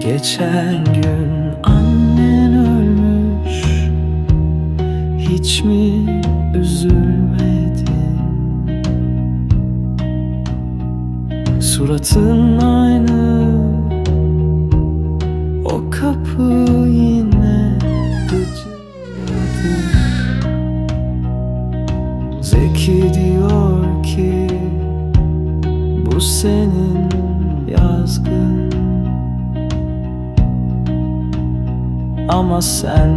Geçen gün annen ölmüş. Hiç mi üzülmedin? Suratın aynı. O kapı yine gıcırdadı Zeki diyor ki Bu senin yazgın Ama sen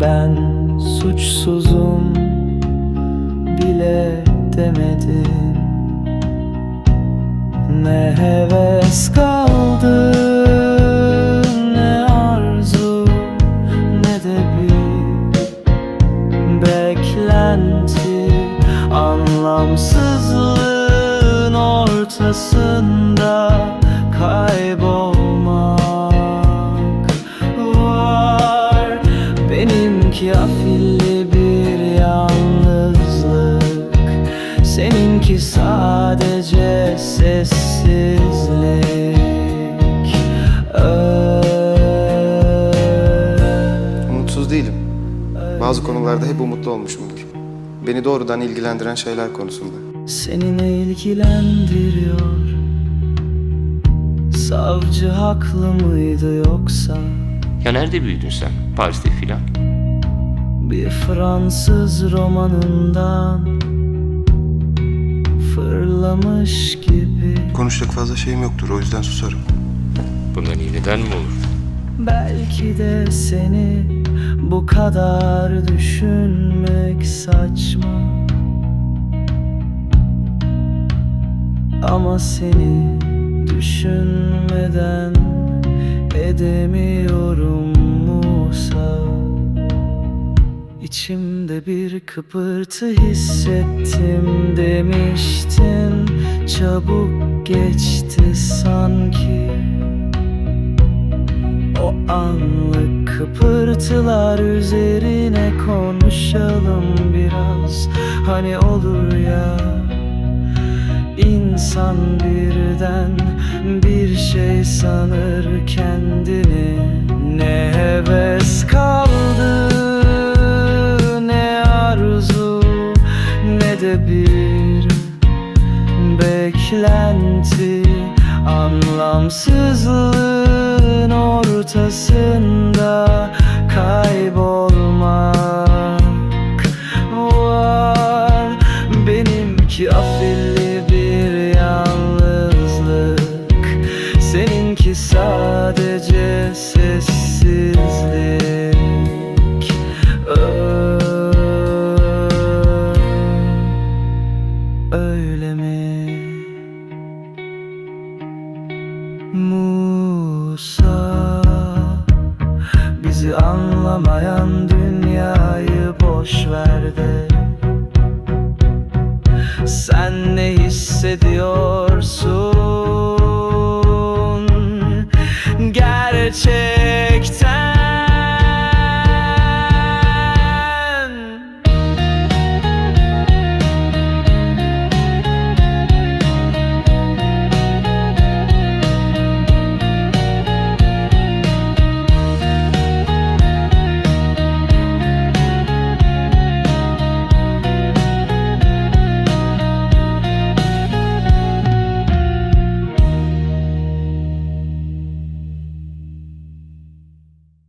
ben suçsuzum. Bile demedin Ne heves kaldı ne arzu ne de bir beklenti. Anlamsızlığın ortasında kaybolmak Benimki afilli bir yalnızlık Seninki sadece sessizlik Öl- Umutsuz değilim. Bazı konularda hep umutlu olmuşumdur. Beni doğrudan ilgilendiren şeyler konusunda. Seni ne ilgilendiriyor? Savcı haklı mıydı yoksa? Ya nerede büyüdün sen? Paris'te filan. Bir Fransız romanından Fırlamış gibi Konuşacak fazla şeyim yoktur o yüzden susarım. Bundan iyi neden mi olur? Belki de seni bu kadar düşünmek saçma Ama seni düşünmeden edemiyorum İçimde bir kıpırtı hissettim demiştin. Çabuk geçti sanki. O anlık kıpırtılar üzerine konuşalım biraz. Hani olur ya insan birden bir ne de bir beklenti. Anlamsızlığın ortasında kaybolmak var. Benimki afilli bir yalnızlık. Seninki sadece sessizlik. Öyle Bizi anlamayan dünyayı boş ver de. Sen ne hissediyorsun